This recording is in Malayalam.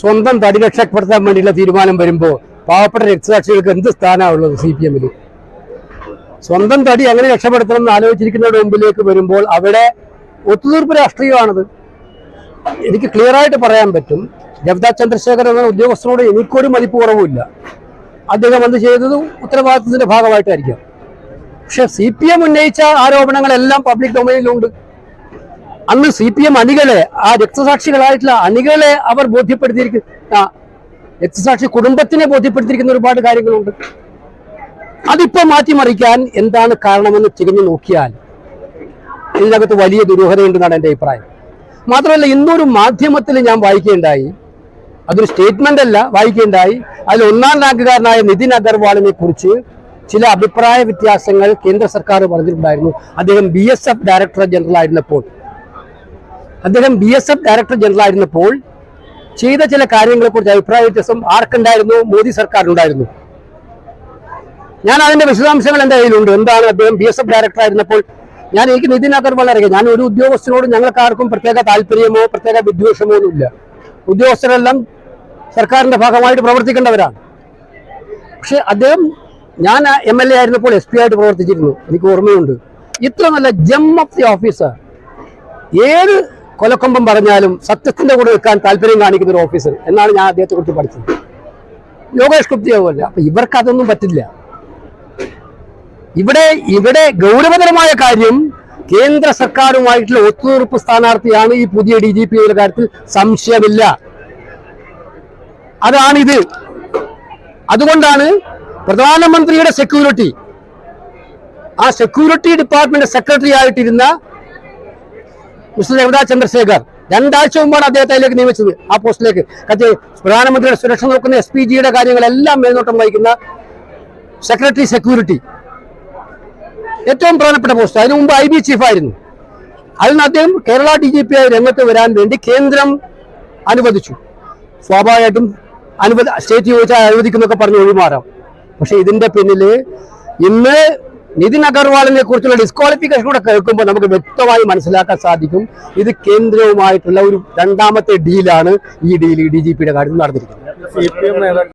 സ്വന്തം തടി രക്ഷപ്പെടുത്താൻ വേണ്ടിയുള്ള തീരുമാനം വരുമ്പോൾ പാവപ്പെട്ട രക്തസാക്ഷികൾക്ക് എന്ത് സ്ഥാനമാണുള്ളത് സി പി എമ്മിൽ സ്വന്തം തടി എങ്ങനെ രക്ഷപ്പെടുത്തണം എന്ന് ആലോചിച്ചിരിക്കുന്നവരുടെ മുമ്പിലേക്ക് വരുമ്പോൾ അവിടെ ഒത്തുതീർപ്പ് രാഷ്ട്രീയമാണത്. എനിക്ക് ക്ലിയർ ആയിട്ട് പറയാൻ പറ്റും. ജവദ ചന്ദ്രശേഖരൻ എന്ന ഉദ്യോഗസ്ഥനോട് എനിക്കൊരു മതിപ്പ് കുറവുമില്ല. അദ്ദേഹം എന്ത് ചെയ്തത് ഉത്തരവാദിത്തത്തിന്റെ ഭാഗമായിട്ടായിരിക്കാം. പക്ഷെ സി പി എം ഉന്നയിച്ച ആരോപണങ്ങളെല്ലാം പബ്ലിക് ഡൊമൈനിലുണ്ട് അന്ന് സി പി എം അണികളെ ആ രക്തസാക്ഷികളായിട്ടുള്ള അണികളെ അവർ ബോധ്യപ്പെടുത്തിയിരിക്കുന്ന രക്തസാക്ഷി കുടുംബത്തിനെ ബോധ്യപ്പെടുത്തിയിരിക്കുന്ന ഒരുപാട് കാര്യങ്ങളുണ്ട്. അതിപ്പോ മാറ്റിമറിക്കാൻ എന്താണ് കാരണമെന്ന് തിരിഞ്ഞു നോക്കിയാൽ ഇതിനകത്ത് വലിയ ദുരൂഹതയുണ്ടെന്നാണ് എന്റെ അഭിപ്രായം. മാത്രമല്ല ഇന്നൊരു മാധ്യമത്തിൽ ഞാൻ വായിക്കുകയുണ്ടായി. അതൊരു സ്റ്റേറ്റ്മെന്റ് അല്ല വായിക്കുകയുണ്ടായി. അതിൽ ഒന്നാം റാങ്കുകാരനായ നിതിൻ അഗർവാളിനെ കുറിച്ച് ചില അഭിപ്രായ വ്യത്യാസങ്ങൾ കേന്ദ്ര സർക്കാർ പറഞ്ഞിട്ടുണ്ടായിരുന്നു. അദ്ദേഹം B S F director general ആയിരുന്നപ്പോൾ. അദ്ദേഹം B S F director general ആയിരുന്നപ്പോൾ ചെയ്ത ചില കാര്യങ്ങളെക്കുറിച്ച് അഭിപ്രായ വ്യത്യാസം ആർക്കുണ്ടായിരുന്നു? മോദി സർക്കാരിനുണ്ടായിരുന്നു. ഞാൻ അതിന്റെ വിശദാംശങ്ങൾ എന്റെ കയ്യിലുണ്ട്. എന്താണ് അദ്ദേഹം ബി എസ് എഫ് ഡയറക്ടർ ആയിരുന്നപ്പോൾ? ഞാൻ എനിക്ക് നിതിൻ അഗർവാൾ അറിയാം. ഞാൻ ഒരു ഉദ്യോഗസ്ഥനോട് ഞങ്ങൾക്ക് ആർക്കും പ്രത്യേക താല്പര്യമോ പ്രത്യേക വിദ്വേഷമോ ഒന്നുമില്ല ഉദ്യോഗസ്ഥരെല്ലാം സർക്കാരിന്റെ ഭാഗമായിട്ട് പ്രവർത്തിക്കേണ്ടവരാണ്. പക്ഷെ അദ്ദേഹം ഞാൻ എം എൽ എ ആയിരുന്നപ്പോൾ എസ് പി ആയിട്ട് പ്രവർത്തിച്ചിരുന്നു. എനിക്ക് ഓർമ്മയുണ്ട്. ഇത്ര നല്ല ജം ഓഫ് ദി ഓഫീസർ ഏത് കൊലക്കൊമ്പം പറഞ്ഞാലും സത്യത്തിന്റെ കൂടെ നിൽക്കാൻ താല്പര്യം കാണിക്കുന്ന ഒരു ഓഫീസർ എന്നാണ് ഞാൻ അദ്ദേഹത്തെ കുറിച്ച് പഠിച്ചത്. യോഗേഷ് ഗുപ്തിയാവുമല്ല അപ്പൊ ഇവർക്ക് അതൊന്നും പറ്റില്ല. ഇവിടെ ഇവിടെ ഗൗരവതരമായ കാര്യം കേന്ദ്ര സർക്കാരുമായിട്ടുള്ള ഒത്തുതീർപ്പ് സ്ഥാനാർത്ഥിയാണ് ഈ പുതിയ ഡി ജി പിയുടെ കാര്യത്തിൽ സംശയമില്ല. അതാണിത്. അതുകൊണ്ടാണ് പ്രധാനമന്ത്രിയുടെ സെക്യൂരിറ്റി ആ സെക്യൂരിറ്റി ഡിപ്പാർട്ട്മെന്റ് സെക്രട്ടറി ആയിട്ടിരുന്ന മിസ്റ്റർ ജഗദാ ചന്ദ്രശേഖർ. രണ്ടാഴ്ച മുമ്പാണ് അദ്ദേഹത്തെ അതിലേക്ക് നിയമിച്ചത്. ആ പോസ്റ്റിലേക്ക്. പ്രധാനമന്ത്രിയുടെ സുരക്ഷ നോക്കുന്ന എസ് പി ജിയുടെ കാര്യങ്ങളെല്ലാം മേൽനോട്ടം വഹിക്കുന്ന സെക്രട്ടറി സെക്യൂരിറ്റി. ഏറ്റവും പ്രധാനപ്പെട്ട പോസ്റ്റ്. അതിനു മുമ്പ് ഐ ബി ചീഫായിരുന്നു നിന്ന് അദ്ദേഹം കേരള ഡി ജി പി ആയി രംഗത്ത് വരാൻ വേണ്ടി കേന്ദ്രം അനുവദിച്ചു. സ്വാഭാവികമായിട്ടും അനുവദ സ്റ്റേറ്റ് ചോദിച്ചാൽ അനുവദിക്കുന്നൊക്കെ പറഞ്ഞ് ഒഴിമാറാം പക്ഷെ ഇതിന്റെ പിന്നിൽ ഇന്ന് നിതിൻ അഗർവാളിനെ കുറിച്ചുള്ള ഡിസ്ക്വാളിഫിക്കേഷൻ കൂടെ കേൾക്കുമ്പോൾ നമുക്ക് വ്യക്തമായി മനസ്സിലാക്കാൻ സാധിക്കും. ഇത് കേന്ദ്രവുമായിട്ടുള്ള ഒരു രണ്ടാമത്തെ ഡീലാണ് ഈ ഡീൽ ഡി ജി പിയുടെ കാര്യത്തിൽ നടന്നിരിക്കുന്നത്.